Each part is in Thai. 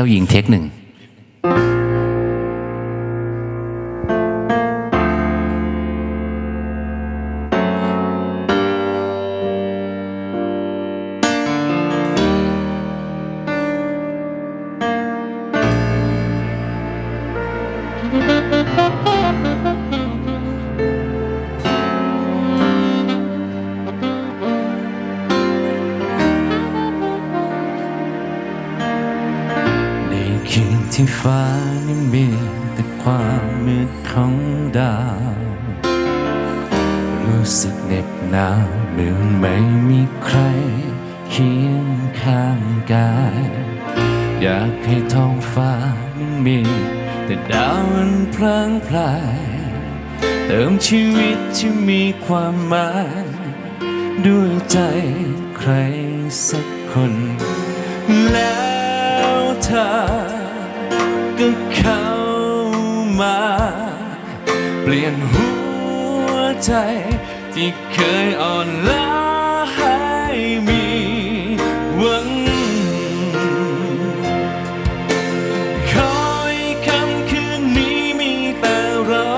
จ้าหญิงเทคหนึ่ง ที่ฟ้านั้นมีแต่ความมืดของดาว รู้สึกเหน็บหนาวเมื่อไม่มีใครเคียงข้างกาย อยากให้ท้องฟ้านั้นมี แต่ดาวอันพลางพลาย เติมชีวิตที่มีความหมาย ด้วยใจใครสักคน แล้วเธอ มา เปลี่ยนหัวใจ ที่เคยอ่อนล้าให้มีหวังคอยคำคืนนี้มีแต่เรา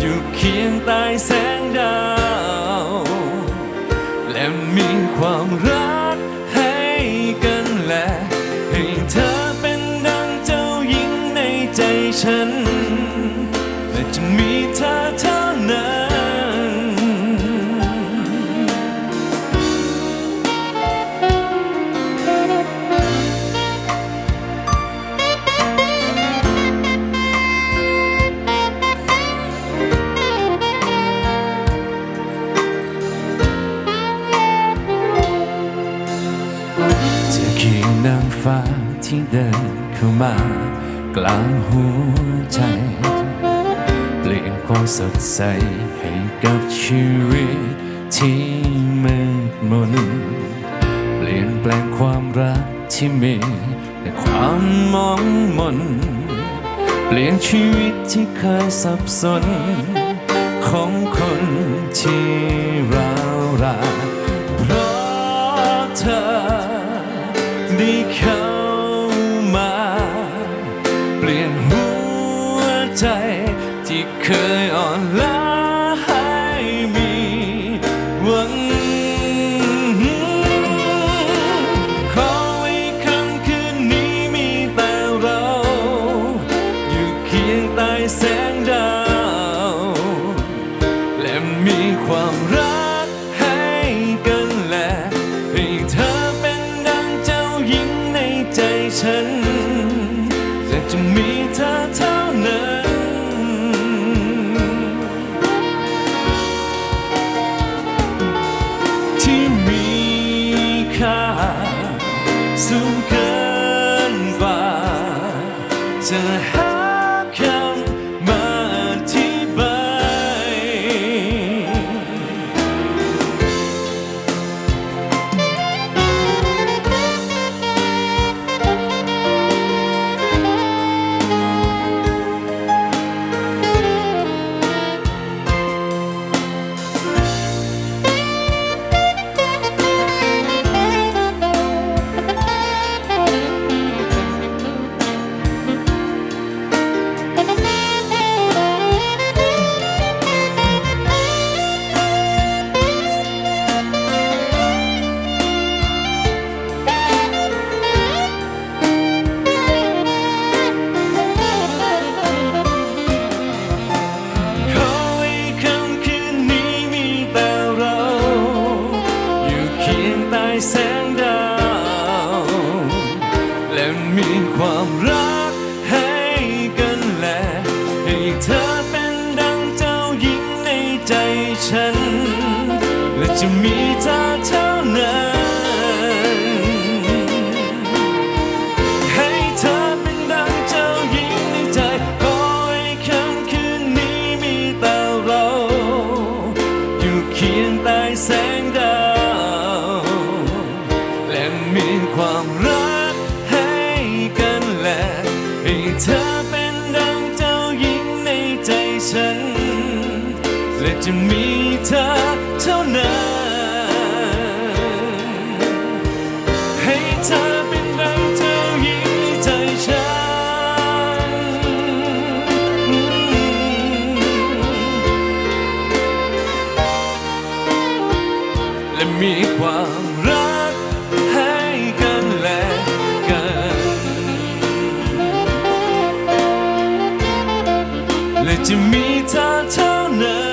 อยู่เคียงใต้แสงดาว และมีความรัก ฉัน และจะมีเธอเท่านั้นเธอคือนางฟ้าที่เดินเข้ามา กลางหัวใจ เปลี่ยนความสดใสให้กับชีวิตที่มืดมน เปลี่ยนแปลงความรักที่มีแต่ความมองมน เปลี่ยนชีวิตที่เคยสับสน ของคนที่เรารักเพราะเธอได้เข้า เคยอ่อนล้าให้มีหวังขอให้คำคืนนี้มีแต่เรา อยู่เคียงใต้แสงดาว และมีความรักให้กันและให้เธอเป็นดังเจ้าหญิงในใจฉันและจะมีเธอเท่านั้น จ มีเธอเท่านั้น ให้เธอเป็นดังเจ้าหญิงในใจขอให้คำคืนนี้มีแต่เรา อยู่เคียงใต้แสงดาว และมีความรักให้กันและให้เธอเป็นดังเจ้าหญิงในใจฉัน และจะมีเธอเท่านั้น มีความรักให้กันและกัน และจะมีเธอเท่านั้น